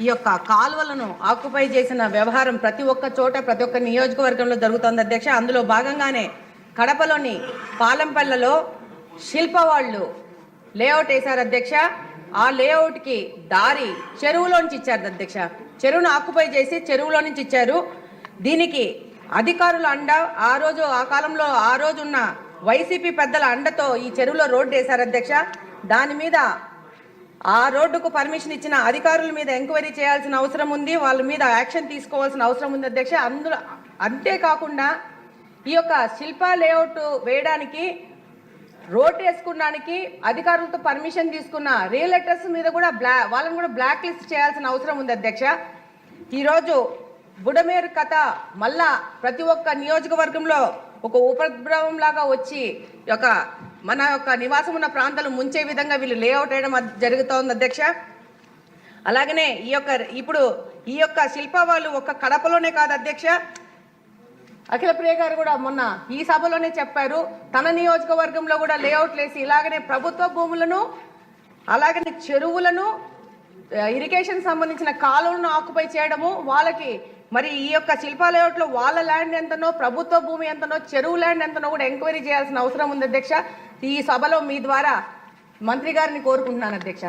ఈ యొక్క కాలువలను ఆక్యుపై చేసిన వ్యవహారం ప్రతి ఒక్క చోట ప్రతి ఒక్క నియోజకవర్గంలో జరుగుతోంది అధ్యక్ష. అందులో భాగంగానే కడపలోని పాలెంపల్లలో శిల్ప వాళ్ళు లేఅవుట్ వేశారు అధ్యక్ష. ఆ లేఅవుట్కి దారి చెరువులోంచి ఇచ్చారు అధ్యక్ష. చెరువును ఆక్యుపై చేసి చెరువులో నుంచి ఇచ్చారు. దీనికి అధికారుల అండ ఆ రోజు ఆ కాలంలో ఆ రోజు ఉన్న వైసీపీ పెద్దల అండతో ఈ చెరువులో రోడ్డు వేశారు అధ్యక్ష. దాని మీద ఆ రోడ్డుకు పర్మిషన్ ఇచ్చిన అధికారుల మీద ఎంక్వైరీ చేయాల్సిన అవసరం ఉంది. వాళ్ళ మీద యాక్షన్ తీసుకోవాల్సిన అవసరం ఉంది అధ్యక్ష. అందులో అంతేకాకుండా ఈ యొక్క శిల్ప లేఅవుట్ వేయడానికి రోడ్ వేసుకోవడానికి అధికారులతో పర్మిషన్ తీసుకున్న రియలెటర్స్ మీద కూడా బ్లా వాళ్ళని కూడా బ్లాక్ లిస్ట్ చేయాల్సిన అవసరం ఉంది అధ్యక్ష. ఈరోజు బుడమేరు కథ మళ్ళా ప్రతి ఒక్క నియోజకవర్గంలో ఒక ఉపద్రవం లాగా వచ్చి ఈ యొక్క మన యొక్క నివాసం ఉన్న ప్రాంతాలు ముంచే విధంగా వీళ్ళు లేఅవుట్ వేయడం జరుగుతోంది అధ్యక్ష. అలాగనే ఈ యొక్క ఇప్పుడు ఈ యొక్క శిల్ప వాళ్ళు ఒక్క కడపలోనే కాదు అధ్యక్ష. అఖిల ప్రియ గారు కూడా మొన్న ఈ సభలోనే చెప్పారు తన నియోజకవర్గంలో కూడా లేఅవుట్లు వేసి ఇలాగనే ప్రభుత్వ భూములను అలాగనే చెరువులను ఇరిగేషన్ సంబంధించిన కాలువలను ఆక్యుపై చేయడము వాళ్ళకి మరి ఈ యొక్క శిల్ప లేఅవుట్లో వాళ్ళ ల్యాండ్ ఎంతనో ప్రభుత్వ భూమి ఎంతనో చెరువు ల్యాండ్ ఎంతనో కూడా ఎంక్వైరీ చేయాల్సిన అవసరం ఉంది అధ్యక్ష. ఈ సభలో మీ ద్వారా మంత్రి గారిని కోరుకుంటున్నాను అధ్యక్ష.